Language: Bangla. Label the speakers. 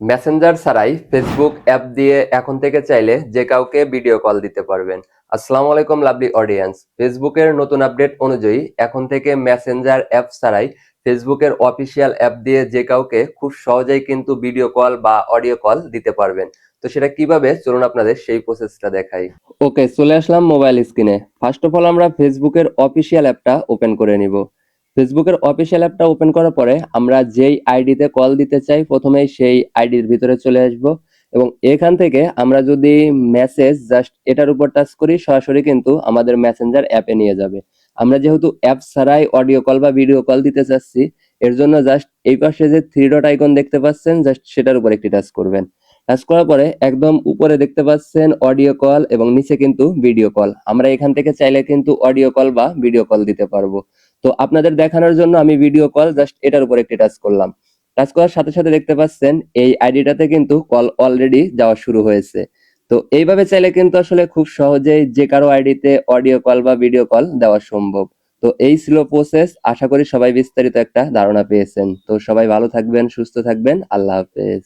Speaker 1: মেসেঞ্জার ছাড়াই ফেসবুক অ্যাপ দিয়ে এখন থেকে চাইলে যে কাউকে ভিডিও কল দিতে পারবেন। আসসালামু আলাইকুম লাভলি অডিয়েন্স ফেসবুকের নতুন আপডেট অনুযায়ী এখন থেকে মেসেঞ্জার অ্যাপ ছাড়াই ফেসবুকের অফিসিয়াল অ্যাপ দিয়ে যে কাউকে খুব সহজেই কিন্তু ভিডিও কল বা অডিও কল দিতে পারবেন। তো সেটা কীভাবে? চলুন আপনাদের সেই প্রসেসটা দেখাই। ওকে চলে আসলাম মোবাইল স্ক্রিনে ফার্স্ট অফ অল আমরা ফেসবুকের অফিসিয়াল অ্যাপটা ওপেন করে নিব। ফেসবুকের অফিসিয়াল অ্যাপটা ওপেন করার পরে আমরা যেই আইডিতে কল দিতে চাই, প্রথমেই সেই আইডির ভিতরে চলে আসব। এবং এখান থেকে আমরা যদি মেসেজ জাস্ট এটার উপর টাচ করি, সরাসরি কিন্তু আমাদের মেসেঞ্জার অ্যাপে নিয়ে যাবে। আমরা যেহেতু অ্যাপ ছাড়াই অডিও কল বা ভিডিও কল দিতে চাচ্ছি, এর জন্য জাস্ট এই পাশে যে থ্রি ডট আইকন দেখতে পাচ্ছেন জাস্ট সেটার উপর একটি টাচ করবেন। টাচ করার পরে একদম উপরে দেখতে পাচ্ছেন অডিও কল এবং নিচে কিন্তু ভিডিও কল আমরা এখান থেকে চাইলে কিন্তু অডিও কল বা ভিডিও কল দিতে পারব। তো আপনাদের দেখানোর জন্য আমি ভিডিও কল জাস্ট এটার উপর একটি টাচ করলাম। টাচ করার সাথে সাথে দেখতে পাচ্ছেন, এই আইডিটাতে কিন্তু কল অলরেডি যাওয়া শুরু হয়েছে। তো এইভাবে চাইলে কিন্তু আসলে খুব সহজেই যে কারও আইডিতে অডিও কল বা ভিডিও কল দেওয়া সম্ভব। তো এই ছিল প্রসেস আশা করি সবাই বিস্তারিত একটা ধারণা পেয়েছেন। তো সবাই ভালো থাকবেন, সুস্থ থাকবেন, আল্লাহ হাফেজ।